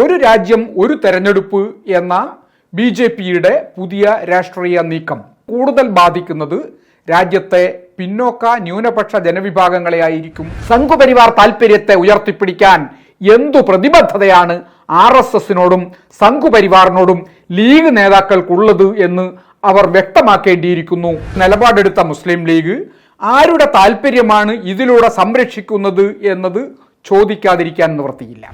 ഒരു രാജ്യം ഒരു തെരഞ്ഞെടുപ്പ് എന്ന ബി ജെ പിയുടെ പുതിയ രാഷ്ട്രീയ നീക്കം. കൂടുതൽ ബാധിക്കുന്നത് രാജ്യത്തെ പിന്നോക്ക ന്യൂനപക്ഷ ജനവിഭാഗങ്ങളെ ആയിരിക്കും. സംഘപരിവാർ താൽപര്യത്തെ ഉയർത്തിപ്പിടിക്കാൻ എന്തു പ്രതിബദ്ധതയാണ് ആർ എസ് എസിനോടും സംഘപരിവാറിനോടും ലീഗ് നേതാക്കൾക്കുള്ളത് എന്ന് അവർ വ്യക്തമാക്കേണ്ടിയിരിക്കുന്നു. നിലപാടെടുത്ത മുസ്ലിം ലീഗ് ആരുടെ താല്പര്യമാണ് ഇതിലൂടെ സംരക്ഷിക്കുന്നത് എന്നത് ചോദിക്കാതിരിക്കാൻ നിവൃത്തിയില്ല.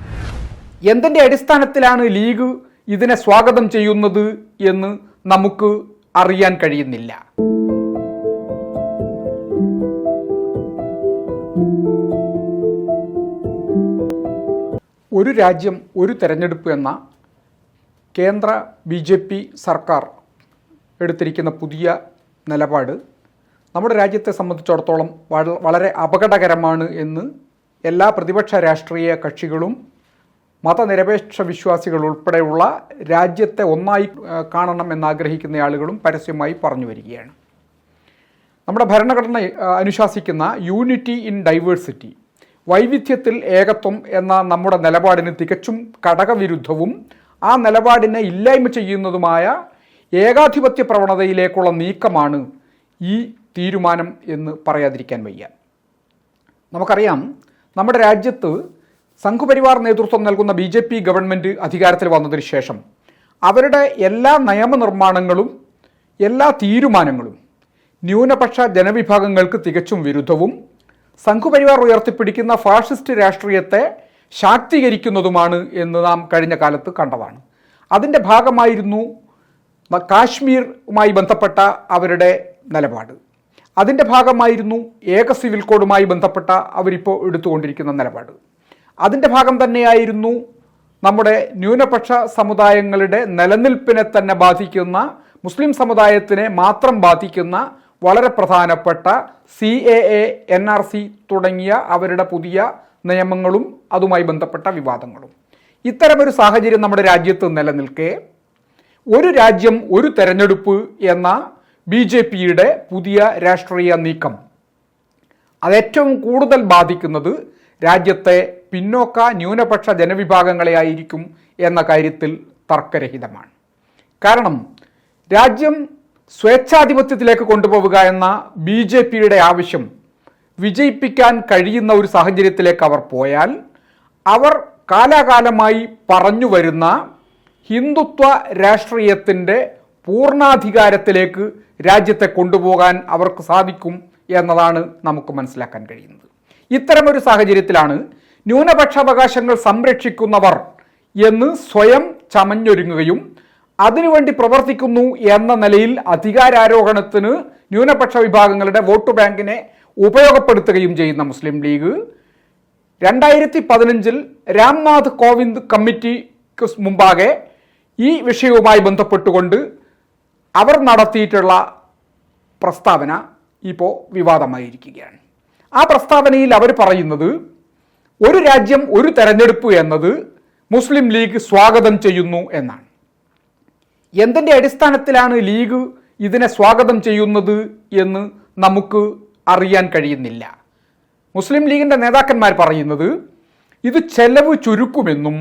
എന്തിന്റെ അടിസ്ഥാനത്തിലാണ് ലീഗ് ഇതിനെ സ്വാഗതം ചെയ്യുന്നത് എന്ന് നമുക്ക് അറിയാൻ കഴിയുന്നില്ല. ഒരു രാജ്യം ഒരു തെരഞ്ഞെടുപ്പ് എന്ന കേന്ദ്ര ബി ജെ പി സർക്കാർ എടുത്തിരിക്കുന്ന പുതിയ നിലപാട് നമ്മുടെ രാജ്യത്തെ സംബന്ധിച്ചിടത്തോളം വളരെ അപകടകരമാണ് എന്ന് എല്ലാ പ്രതിപക്ഷ രാഷ്ട്രീയ കക്ഷികളും മതനിരപേക്ഷ വിശ്വാസികൾ ഉൾപ്പെടെയുള്ള രാജ്യത്തെ ഒന്നായി കാണണം എന്നാഗ്രഹിക്കുന്ന ആളുകളും പരസ്യമായി പറഞ്ഞു വരികയാണ്. നമ്മുടെ ഭരണഘടന അനുശാസിക്കുന്ന യൂണിറ്റി ഇൻ ഡൈവേഴ്സിറ്റി വൈവിധ്യത്തിൽ ഏകത്വം എന്ന നമ്മുടെ നിലപാടിന് തികച്ചും ഘടകവിരുദ്ധവും ആ നിലപാടിനെ ഇല്ലായ്മ ചെയ്യുന്നതുമായ ഏകാധിപത്യ പ്രവണതയിലേക്കുള്ള നീക്കമാണ് ഈ തീരുമാനം എന്ന് പറയാതിരിക്കാൻ വയ്യ. നമുക്കറിയാം നമ്മുടെ രാജ്യത്ത് സംഘപരിവാർ നേതൃത്വം നൽകുന്ന ബി ജെ പി ഗവൺമെന്റ് അധികാരത്തിൽ വന്നതിന് ശേഷം അവരുടെ എല്ലാ നിയമനിർമ്മാണങ്ങളും എല്ലാ തീരുമാനങ്ങളും ന്യൂനപക്ഷ ജനവിഭാഗങ്ങൾക്ക് തികച്ചും വിരുദ്ധവും സംഘപരിവാർ ഉയർത്തിപ്പിടിക്കുന്ന ഫാഷിസ്റ്റ് രാഷ്ട്രീയത്തെ ശാക്തീകരിക്കുന്നതുമാണ് എന്ന് നാം കഴിഞ്ഞ കാലത്ത് കണ്ടതാണ്. അതിന്റെ ഭാഗമായിരുന്നു കാശ്മീറുമായി ബന്ധപ്പെട്ട അവരുടെ നിലപാട്. അതിന്റെ ഭാഗമായിരുന്നു ഏക സിവിൽ കോഡുമായി ബന്ധപ്പെട്ട അവരിപ്പോൾ എടുത്തുകൊണ്ടിരിക്കുന്ന നിലപാട്. അതിന്റെ ഭാഗം തന്നെയായിരുന്നു നമ്മുടെ ന്യൂനപക്ഷ സമുദായങ്ങളുടെ നിലനിൽപ്പിനെ തന്നെ ബാധിക്കുന്ന മുസ്ലിം സമുദായത്തിനെ മാത്രം ബാധിക്കുന്ന വളരെ പ്രധാനപ്പെട്ട C A A N R C തുടങ്ങിയ അവരുടെ പുതിയ നിയമങ്ങളും അതുമായി ബന്ധപ്പെട്ട വിവാദങ്ങളും. ഇത്തരമൊരു സാഹചര്യം നമ്മുടെ രാജ്യത്ത് നിലനിൽക്കെ ഒരു രാജ്യം ഒരു തെരഞ്ഞെടുപ്പ് എന്ന ബി ജെ പിയുടെ പുതിയ രാഷ്ട്രീയ നീക്കം അതേറ്റവും കൂടുതൽ ബാധിക്കുന്നത് രാജ്യത്തെ പിന്നോക്ക ന്യൂനപക്ഷ ജനവിഭാഗങ്ങളെ ആയിരിക്കും എന്ന കാര്യത്തിൽ തർക്കരഹിതമാണ്. കാരണം രാജ്യം സ്വേച്ഛാധിപത്യത്തിലേക്ക് കൊണ്ടുപോവുക എന്ന ബി ജെ പിയുടെ ആവശ്യം വിജയിപ്പിക്കാൻ കഴിയുന്ന ഒരു സാഹചര്യത്തിലേക്ക് അവർ പോയാൽ അവർ കാലാകാലമായി പറഞ്ഞു വരുന്ന ഹിന്ദുത്വ രാഷ്ട്രീയത്തിന്റെ പൂർണാധികാരത്തിലേക്ക് രാജ്യത്തെ കൊണ്ടുപോകാൻ അവർക്ക് സാധിക്കും എന്നതാണ് നമുക്ക് മനസ്സിലാക്കാൻ കഴിയുന്നത്. ഇത്തരമൊരു സാഹചര്യത്തിലാണ് ന്യൂനപക്ഷാവകാശങ്ങൾ സംരക്ഷിക്കുന്നവർ എന്ന് സ്വയം ചമഞ്ഞൊരുങ്ങുകയും അതിനുവേണ്ടി പ്രവർത്തിക്കുന്നു എന്ന നിലയിൽ അധികാരാരോഹണത്തിന് ന്യൂനപക്ഷ വിഭാഗങ്ങളുടെ വോട്ട് ബാങ്കിനെ ഉപയോഗപ്പെടുത്തുകയും ചെയ്യുന്ന മുസ്ലിം ലീഗ്. രണ്ടായിരത്തി പതിനഞ്ചിൽ രാംനാഥ് കോവിന്ദ് കമ്മിറ്റിക്ക് മുമ്പാകെ ഈ വിഷയവുമായി ബന്ധപ്പെട്ടുകൊണ്ട് അവർ നടത്തിയിട്ടുള്ള പ്രസ്താവന ഇപ്പോൾ വിവാദമായിരിക്കുകയാണ്. ആ പ്രസ്താവനയിൽ അവർ പറയുന്നത് ഒരു രാജ്യം ഒരു തെരഞ്ഞെടുപ്പ് എന്നത് മുസ്ലിം ലീഗ് സ്വാഗതം ചെയ്യുന്നു എന്നാണ്. എന്തിന്റെ അടിസ്ഥാനത്തിലാണ് ലീഗ് ഇതിനെ സ്വാഗതം ചെയ്യുന്നത് എന്ന് നമുക്ക് അറിയാൻ കഴിയുന്നില്ല. മുസ്ലിം ലീഗിന്റെ നേതാക്കന്മാർ പറയുന്നത് ഇത് ചെലവ് ചുരുക്കുമെന്നും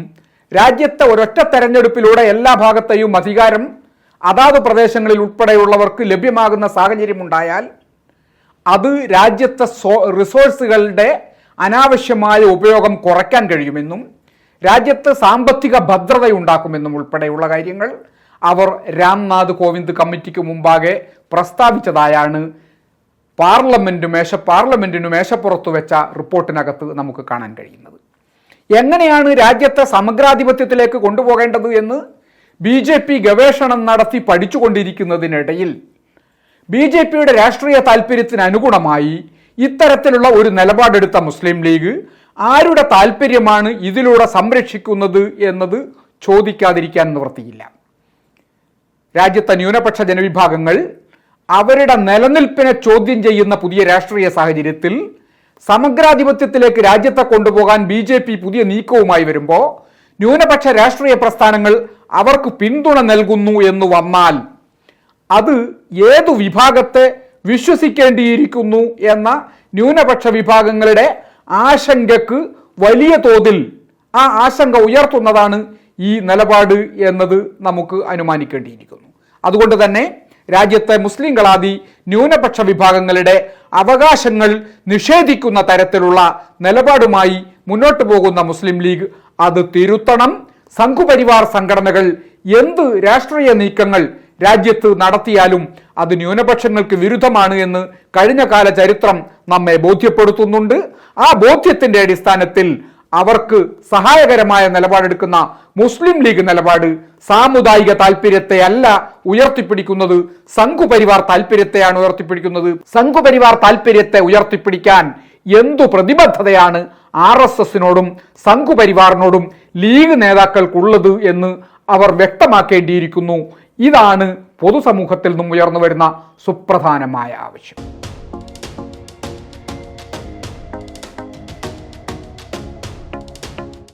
രാജ്യത്തെ ഒരൊറ്റ തെരഞ്ഞെടുപ്പിലൂടെ എല്ലാ ഭാഗത്തെയും അധികാരം അതാത് പ്രദേശങ്ങളിൽ ഉൾപ്പെടെയുള്ളവർക്ക് ലഭ്യമാകുന്ന സാഹചര്യമുണ്ടായാൽ അത് രാജ്യത്തെ സോ റിസോഴ്സുകളുടെ അനാവശ്യമായ ഉപയോഗം കുറയ്ക്കാൻ കഴിയുമെന്നും രാജ്യത്ത് സാമ്പത്തിക ഭദ്രതയുണ്ടാക്കുമെന്നും ഉൾപ്പെടെയുള്ള കാര്യങ്ങൾ അവർ രാംനാഥ് കോവിന്ദ് കമ്മിറ്റിക്ക് മുമ്പാകെ പ്രസ്താവിച്ചതായാണ് പാർലമെന്റ് മേശ പാർലമെന്റിനു മേശപ്പുറത്ത് വെച്ച റിപ്പോർട്ടിനകത്ത് നമുക്ക് കാണാൻ കഴിയുന്നത്. എങ്ങനെയാണ് രാജ്യത്തെ സമഗ്രാധിപത്യത്തിലേക്ക് കൊണ്ടുപോകേണ്ടത് എന്ന് ബി ജെ പി ഗവേഷണം നടത്തി പഠിച്ചുകൊണ്ടിരിക്കുന്നതിനിടയിൽ ബി ജെ പിയുടെ രാഷ്ട്രീയ താല്പര്യത്തിന് അനുഗുണമായി ഇത്തരത്തിലുള്ള ഒരു നിലപാടെടുത്ത മുസ്ലിം ലീഗ് ആരുടെ താല്പര്യമാണ് ഇതിലൂടെ സംരക്ഷിക്കുന്നത് എന്നത് ചോദിക്കാതിരിക്കാൻ നിവൃത്തിയില്ല. രാജ്യത്തെ ന്യൂനപക്ഷ ജനവിഭാഗങ്ങൾ അവരുടെ നിലനിൽപ്പിനെ ചോദ്യം ചെയ്യുന്ന പുതിയ രാഷ്ട്രീയ സാഹചര്യത്തിൽ സമഗ്രാധിപത്യത്തിലേക്ക് രാജ്യത്തെ കൊണ്ടുപോകാൻ ബി ജെ പി പുതിയ നീക്കവുമായി വരുമ്പോൾ ന്യൂനപക്ഷ രാഷ്ട്രീയ പ്രസ്ഥാനങ്ങൾ അവർക്ക് പിന്തുണ നൽകുന്നു എന്ന് വന്നാൽ അത് ഏതു വിഭാഗത്തെ വിശ്വസിക്കേണ്ടിയിരിക്കുന്നു എന്ന ന്യൂനപക്ഷ വിഭാഗങ്ങളുടെ ആശങ്കക്ക് വലിയ തോതിൽ ആ ആശങ്ക ഉയർത്തുന്നതാണ് ഈ നിലപാട് എന്നത് നമുക്ക് അനുമാനിക്കേണ്ടിയിരിക്കുന്നു. അതുകൊണ്ട് തന്നെ രാജ്യത്തെ മുസ്ലിംകളാദി ന്യൂനപക്ഷ വിഭാഗങ്ങളുടെ അവകാശങ്ങൾ നിഷേധിക്കുന്ന തരത്തിലുള്ള നിലപാടുമായി മുന്നോട്ടു പോകുന്ന മുസ്ലിം ലീഗ് അത് തിരുത്തണം. സംഘുപരിവാർ സംഘടനകൾ എന്ത് രാഷ്ട്രീയ നീക്കങ്ങൾ രാജ്യത്ത് നടത്തിയാലും അത് ന്യൂനപക്ഷങ്ങൾക്ക് വിരുദ്ധമാണ് എന്ന് കഴിഞ്ഞ കാല ചരിത്രം നമ്മെ ബോധ്യപ്പെടുത്തുന്നുണ്ട്. ആ ബോധ്യത്തിന്റെ അടിസ്ഥാനത്തിൽ അവർക്ക് സഹായകരമായ നിലപാടെടുക്കുന്ന മുസ്ലിം ലീഗ് നിലപാട് സാമുദായിക താല്പര്യത്തെ അല്ല ഉയർത്തിപ്പിടിക്കുന്നത്. സംഘുപരിവാർ താല്പര്യത്തെയാണ് ഉയർത്തിപ്പിടിക്കുന്നത്. സംഘുപരിവാർ താല്പര്യത്തെ ഉയർത്തിപ്പിടിക്കാൻ എന്തു പ്രതിബദ്ധതയാണ് ആർ എസ് എസിനോടും സംഘുപരിവാറിനോടും ലീഗ് നേതാക്കൾക്കുള്ളത് എന്ന് അവർ വ്യക്തമാക്കേണ്ടിയിരിക്കുന്നു. ഇതാണ് പൊതുസമൂഹത്തിൽ നിന്നും ഉയർന്നു വരുന്ന സുപ്രധാനമായ ആവശ്യം.